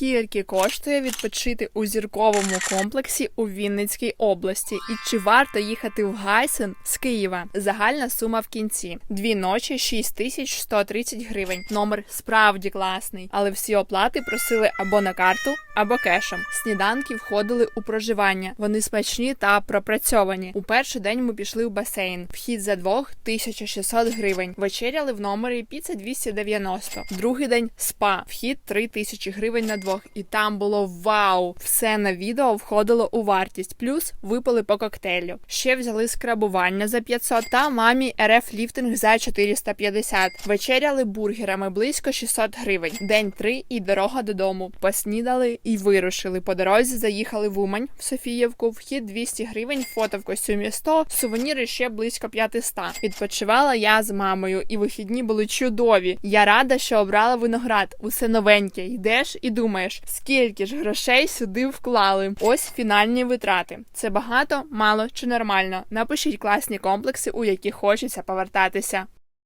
Скільки коштує відпочити у зірковому комплексі у Вінницькій області? І чи варто їхати в Гайсен з Києва? Загальна сума в кінці: дві ночі 6130 гривень. Номер справді класний, але всі оплати просили або на карту, або кешем. Сніданки входили у проживання. Вони смачні та пропрацьовані. У перший день ми пішли в басейн. Вхід за двох 1600 гривень. Вечеряли в номері піца 290. Другий день спа. Вхід 3000 гривень на двох. І там було вау! Все на відео входило у вартість. Плюс випили по коктейлю. Ще взяли скрабування за 500 та мамі РФ ліфтинг за 450. Вечеряли бургерами близько 600 гривень. День 3 і дорога додому. Поснідали і вирушили. По дорозі заїхали в Умань в Софіївку. Вхід 200 гривень, фото в костюмі 100, сувеніри ще близько 500. Відпочивала я з мамою, і вихідні були чудові. Я рада, що обрала виноград. Усе новеньке. Йдеш і думаєш, скільки ж грошей сюди вклали. Ось фінальні витрати. Це багато, мало чи нормально. Напишіть класні комплекси, у які хочеться повертатися.